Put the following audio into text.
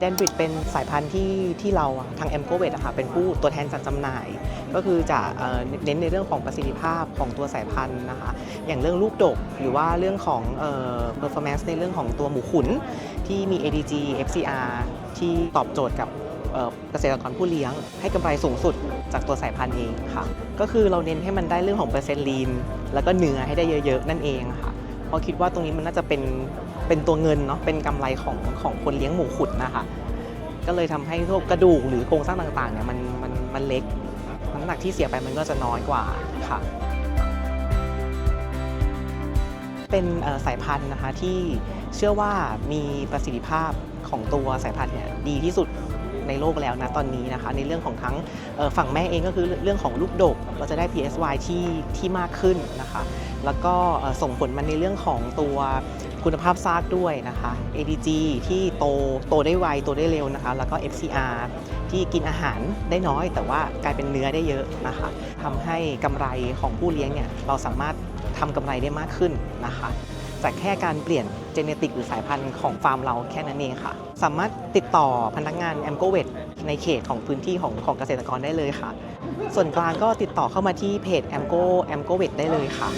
แดนบริดเป็นสายพันธุ์ที่ที่เราทางแอมโกเวตอะค่ะเป็นผู้ตัวแทนจัดจำหน่าย ก็คือจะเน้นในเรื่องของประสิทธิภาพของตัวสายพันธุ์นะคะอย่างเรื่องลูกดก หรือว่าเรื่องของเอ่อ performance ในเรื่องของตัวหมูขุน ที่มี ADG FCR ที่ตอบโจทย์กับเอ่อเกษตรกรผู้เลี้ยง ให้กำไรสูงสุดจากตัวสายพันธุ์เองค่ะ ก็คือเราเน้นให้มันได้เรื่องของเปอร์เซ็นต์ลีนแล้วก็เนื้อให้ได้เยอะๆ นั่นเองค่ะเพราะคิดว่าตรงนี้มันน่าจะเป็น เป็นตัวเงินเนาะเป็นกำไรของของคนเลี้ยงหมูขุดนะคะก็เลยทำให้พวกกระดูกหรือโครงสร้างต่างๆเนี่ยมันมันมันเล็กน้ำหนักที่เสียไปมันก็จะน้อยกว่าค่ะเป็นสายพันธุ์นะคะที่เชื่อว่ามีประสิทธิภาพของตัวสายพันธุ์เนี่ยดีที่สุด ในโลกแล้วนะตอนนี้นะคะ ในเรื่องของทั้งฝั่งแม่เองก็คือเรื่องของลูกดกเราจะได้ PSY ที่ที่มากขึ้นนะคะ แล้วก็ส่งผลมาในเรื่องของตัวคุณภาพซากด้วยนะคะ ADG ที่โตโตได้ไวโตได้เร็วนะคะ แล้วก็ FCR ที่กินอาหารได้น้อย แต่ว่ากลายเป็นเนื้อได้เยอะนะคะทำให้กำไรของผู้เลี้ยงเนี่ยเราสามารถทำกำไรได้มากขึ้นนะคะ จากแค่การเปลี่ยนเจเนติกหรือสายพันธุ์ของฟาร์มเราแค่นั้นเองค่ะ สามารถติดต่อพนักงานแอมโกเวตในเขตของพื้นที่ของของเกษตรกรได้เลยค่ะ ส่วนกลางก็ติดต่อเข้ามาที่เพจแอมโกแอมโกเวตได้เลยค่ะ